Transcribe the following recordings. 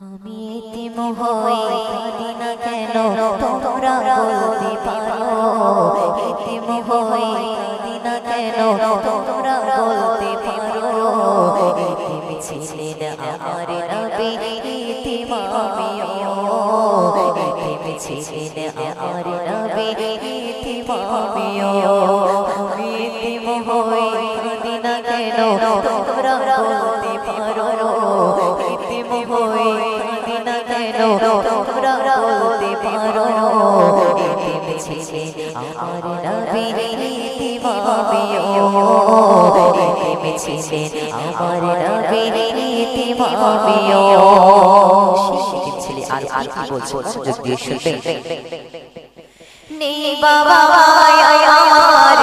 আমি এতিম হই কাঁদি না কেন? তোমরা বলতে পারো। এতিম হই না কেন? তোমরা বলতে পারো। এতিম ছিলেন আমার নবী এতিম আমিও। এতিম ছিলেন আমার নবী এতিম আমিও। আমি এতিম হই না কেন? তোমরা এতিম ছিলেন আমার নবী এতিম আমিও এতিম ছিলেন আমার নবী এতিম আমিও এতিম ছেলে আর আর কি বলছো মনোযোগ দিয়ে শুনবে নেই বাবা আমার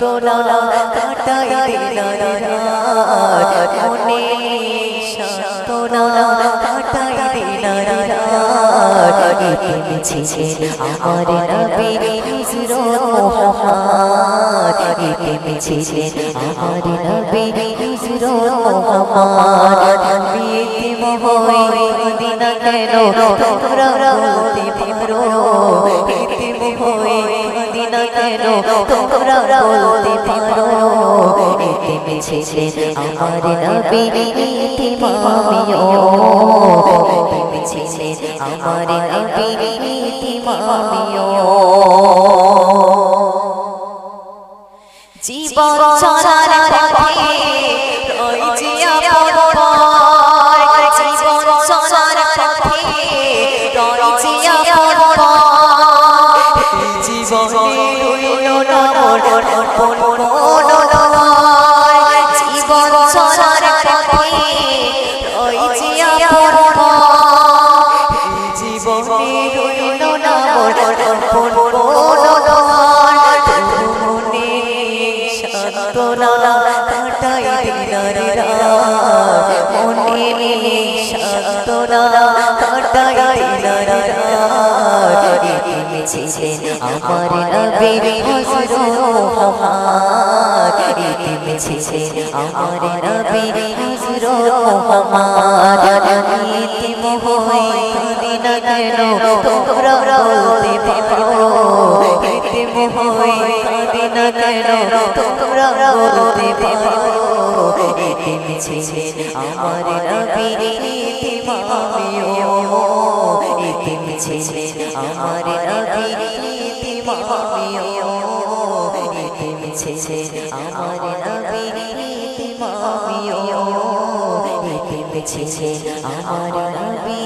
সান্তনা কাটাই দিলার মনে সান্তনা কাটাই দিলার ছিলেন আমার নবী হিজরত মোহাম্মদ এতিম ছিলেন আমার নবী হিজরত মোহাম্মদ আমি এতিম হই দিনা কেন তোমরা হই দিনা কেন তোমরা বলতে পারো এতিম ছিলেন আমার নবী এতিম আমিও এতিম ছিলেন আমার নবী এতিম আমিও জীবন চলার পথে রয়েছে আপন জীবন চলার পথে রয়েছে আপন জীবনে রইল না মোর আপন মনোনয় জীবন চলার পথে রয়েছে আপন জীবনে রইল না মোর মনে ছিলেন আমার নবী হযরত মুহাম্মদ এতিম ছিলেন আমার নবী হযরত মুহাম্মদ এতিম হই কাঁদি না কেন তোমরা বলতে পারো এতিম হই কাঁদি না কেন তোমরা বলতে পারো এতিম ছিলেন আমার নবী এতিম আমিও ছিলেন আমার নবী এতিম আমিও এতিম ছিলেন আমার নবী এতিম আমিও এতিম ছিলেন আমার নবী